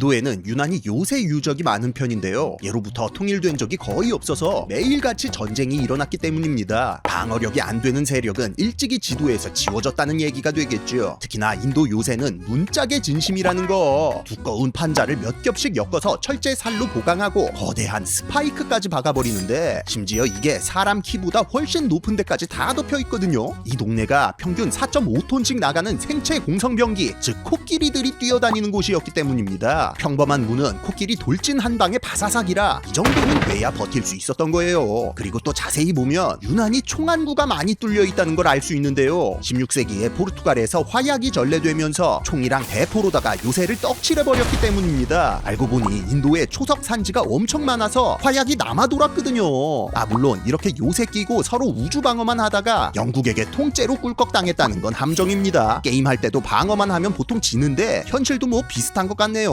인도에는 유난히 요새 유적이 많은 편인데요. 예로부터 통일된 적이 거의 없어서 매일같이 전쟁이 일어났기 때문입니다. 방어력이 안 되는 세력은 일찍이 지도에서 지워졌다는 얘기가 되겠죠. 특히나 인도 요새는 문짝의 진심이라는 거. 두꺼운 판자를 몇 겹씩 엮어서 철제 살로 보강하고 거대한 스파이크까지 박아버리는데 심지어 이게 사람 키보다 훨씬 높은 데까지 다 덮여 있거든요. 이 동네가 평균 4.5톤씩 나가는 생체 공성병기, 즉 코끼리들이 뛰어다니는 곳이었기 때문입니다. 평범한 문은 코끼리 돌진 한 방에 바사삭이라 이 정도는 돼야 버틸 수 있었던 거예요. 그리고 또 자세히 보면 유난히 총안구가 많이 뚫려 있다는 걸 알 수 있는데요. 16세기에 포르투갈에서 화약이 전래되면서 총이랑 대포로다가 요새를 떡칠해 버렸기 때문입니다. 알고 보니 인도에 초석 산지가 엄청 많아서 화약이 남아 돌았거든요. 아 물론 이렇게 요새 끼고 서로 우주 방어만 하다가 영국에게 통째로 꿀꺽 당했다는 건 함정입니다. 게임할 때도 방어만 하면 보통 지는데 현실도 뭐 비슷한 것 같네요.